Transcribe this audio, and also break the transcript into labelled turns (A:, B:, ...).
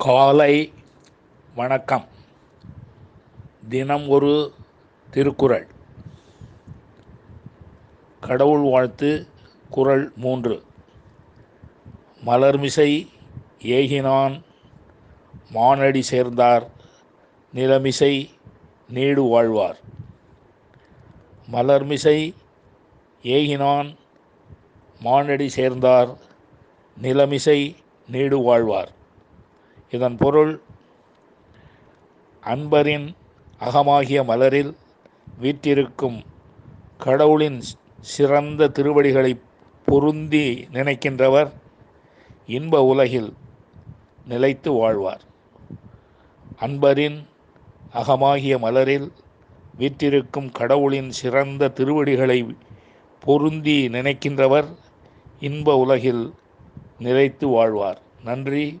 A: காலை வணக்கம். தினம் ஒரு திருக்குறள். கடவுள் வாழ்த்து குறள் மூன்று. மலர்மிசை ஏகினான் மானடி சேர்ந்தார் நிலமிசை நீடு வாழ்வார். மலர்மிசை ஏகினான் மானடி சேர்ந்தார் நிலமிசை நீடு வாழ்வார். இதன் பொருள் அன்பரின் அகமாகிய மலரில் வீற்றிருக்கும் கடவுளின் சிறந்த திருவடிகளை பொருந்தி நினைக்கின்றவர் இன்ப உலகில் நிலைத்து வாழ்வார். அன்பரின் அகமாகிய மலரில் வீற்றிருக்கும் கடவுளின் சிறந்த திருவடிகளை பொருந்தி நினைக்கின்றவர் இன்ப உலகில் நிலைத்து வாழ்வார். நன்றி.